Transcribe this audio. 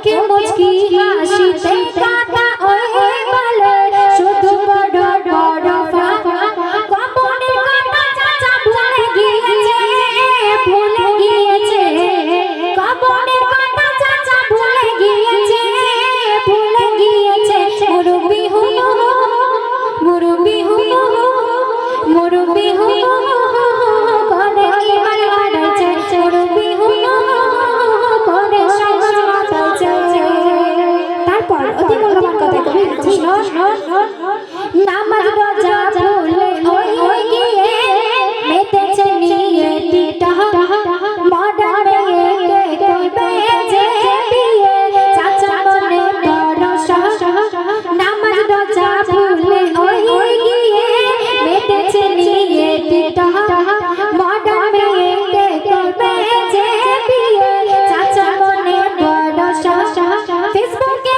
মুখে মুচকি হাসিতে কাটা ওই বলে শুধু বড় বড় ফাঁকা। কপনের কথা চাচা ভুলে গিয়েছে ভুলে গিয়েছে। কপনের কথা চাচা ভুলে গিয়েছে ভুলে গিয়েছে। মুরুবি হুলু মুরুবি হুলু মুরুবি হুলু নামাজ রোজা ভুলে ওই ওই গিয়ে মেতেছে নিয়ে টিটা মডার্ন মেয়েকে করবে যে বিয়ে? চাচা মনে বড় সহ নামাজ রোজা ভুলে ওই ওই গিয়ে মেতেছে নিয়ে টিটা মডার্ন মেয়েকে করবে যে বিয়ে? চাচা মনে বড় সহ ফেসবুকে